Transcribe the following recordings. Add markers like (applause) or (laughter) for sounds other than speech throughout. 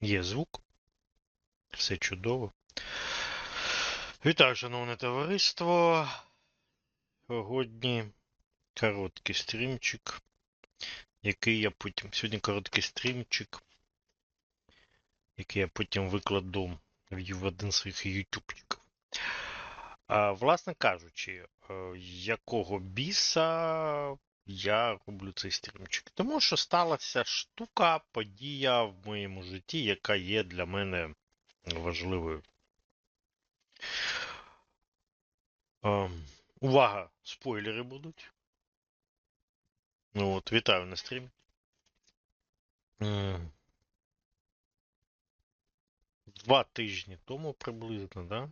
Є звук. Все чудово. Вітаю, шановне товариство. Сьогодні короткий стрімчик, який я потім. Сьогодні короткий стрімчик, який я потім викладу в один з своїх ютубчиків. Власне кажучи, е, якого біса я роблю цей стрімчик? Тому що сталася штука, подія в моєму житті, яка є для мене важливою. Ем, увага! Спойлери будуть. Ну от, вітаю на стрімі. Два тижні тому приблизно, да?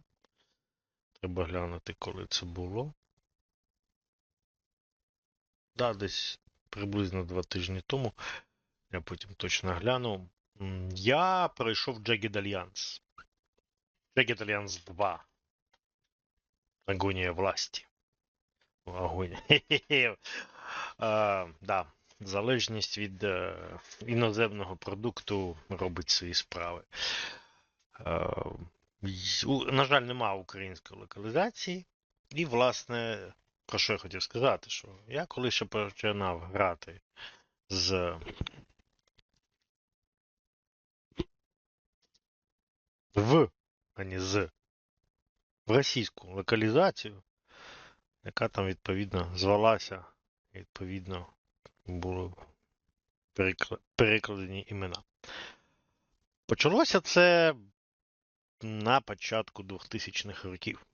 Треба глянути, коли це було. Да, десь приблизно два тижні тому. Я потім точно гляну. Я пройшов Jagged Alliance. Jagged Alliance 2. Агонія власті. Агонія. (laughs) Хе-хе-хе. Да. Залежність від е, іноземного продукту робить свої справи. У- на жаль, нема української локалізації. І, власне, про що я хотів сказати, що я коли ще починав грати з в, а не з, в російську локалізацію, яка там відповідно звалася, відповідно були перекладені імена. Почалося це на початку 2000-х років.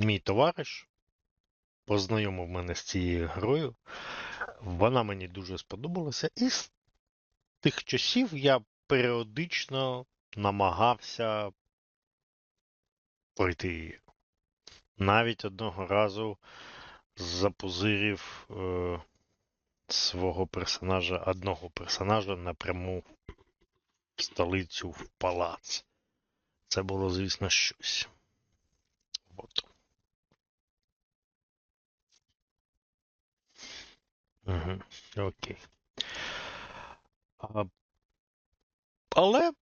Мій товариш познайомив мене з цією грою. Вона мені дуже сподобалася, і з тих часів я періодично намагався пройти її. Навіть одного разу запозирив е, свого персонажа, одного персонажа напряму в столицю в палац. Це було, звісно, щось. От. Угу. Окей. А, але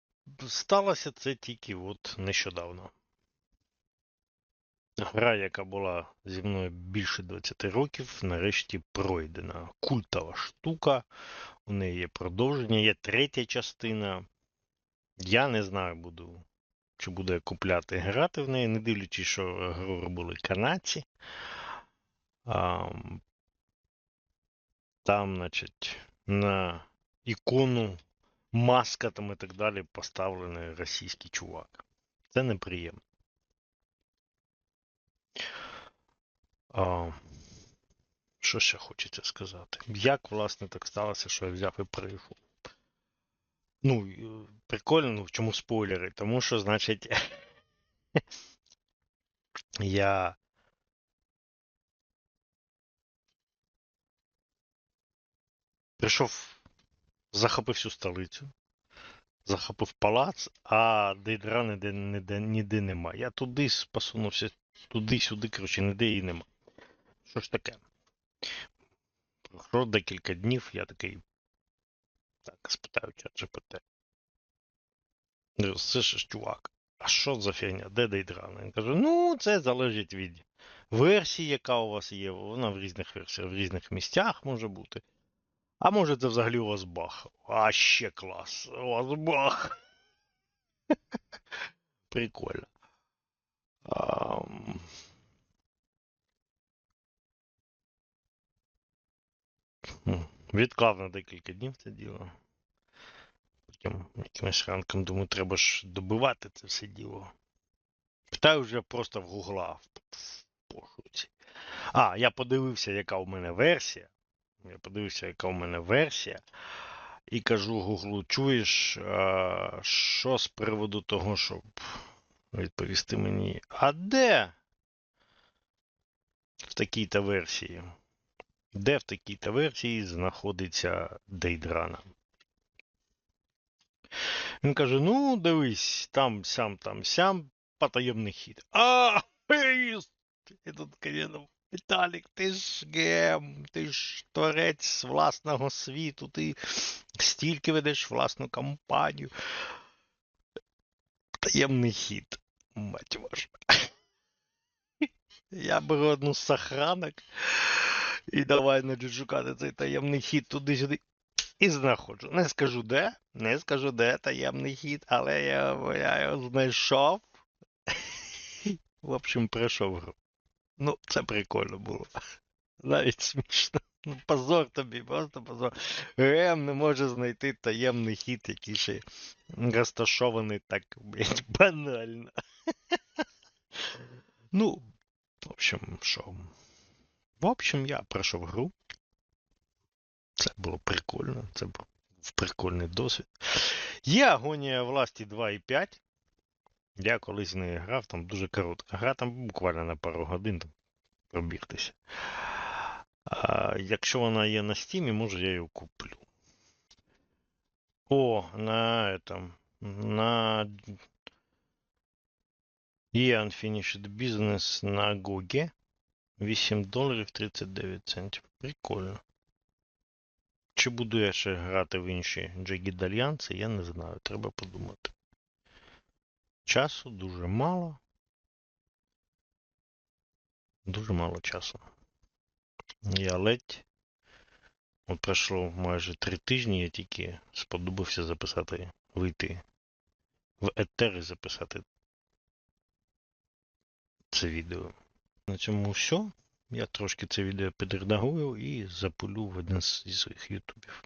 сталося це тільки от нещодавно. Гра, яка була зі мною більше 20 років, нарешті пройдена. Культова штука. У неї є продовження, є третя частина. Я не знаю, буду, чи буду я купляти грати в неї, не дивлячись, що гру робили канадці. А, там, значить, на ікону маска там і так далі поставлений російський чувак. Це неприємно. А, що ще хочеться сказати? Як, власне, так сталося, що я взяв і прийшов? Ну, е, прикольно, ну, чому спойлери? Тому що, значить, (laughs) я прийшов, захопив всю столицю, захопив палац, а Дейдра ніде, ніде, ніде нема. Я туди посунувся, туди-сюди, коротше, ніде її нема. Що ж таке? Пройшло декілька днів, я такий. Так, спитаю чат GPT. Ж чувак. А що за фігня? Де Дейдрана? Він каже: ну, це залежить від версії, яка у вас є. Вона в різних версіях, в різних місцях може бути. А може це взагалі у вас бах. А ще клас. У вас бах. (laughs) Прикольно. Відклав на декілька днів це діло. Потім якимось ранком думаю, треба ж добивати це все діло. Питаю вже просто в гугла в пошуці. А, я подивився, яка у мене версія. Я подивився, яка у мене версія. І кажу Гуглу, чуєш, а, що з приводу того, щоб відповісти мені, а де в такій-то версії? Де в такій-то версії знаходиться Дейдрана? Він каже: ну, дивись, там, сям, там, сям, потаємний хід. А, ей, этот, конечно, Віталік, ти ж гем, ти ж творець власного світу, ти стільки ведеш власну кампанію. Таємний хід, мать вашу. Я беру одну з сохранок і давай значить, шукати цей таємний хід туди-сюди. І знаходжу. Не скажу де, не скажу де таємний хід, але я, я його знайшов. В общем, пройшов гру. Ну, це прикольно було. Навіть смішно. Ну, позор тобі, просто позор. Рем не може знайти таємний хід, який ще розташований так, блядь, (laughs) банально. Ну, в общем, що. В общем, я пройшов гру. Це було прикольно, це був прикольний досвід. Є агонія власті 2.5. Я колись не грав, там дуже коротка. Гра там буквально на пару годин там пробігтися. А якщо вона є на стімі, може я її куплю. О, на этом. На є Unfinished Business на GOG. 8 доларів 39 центів. Прикольно. Чи буду я ще грати в інші джигідальянці, я не знаю. Треба подумати. Часу дуже мало. Дуже мало часу. Я ледь. От пройшло майже три тижні, я тільки сподобався записати, вийти в етер і записати це відео. На цьому все. Я трошки це відео підредагую і запулю в один зі своїх ютубів.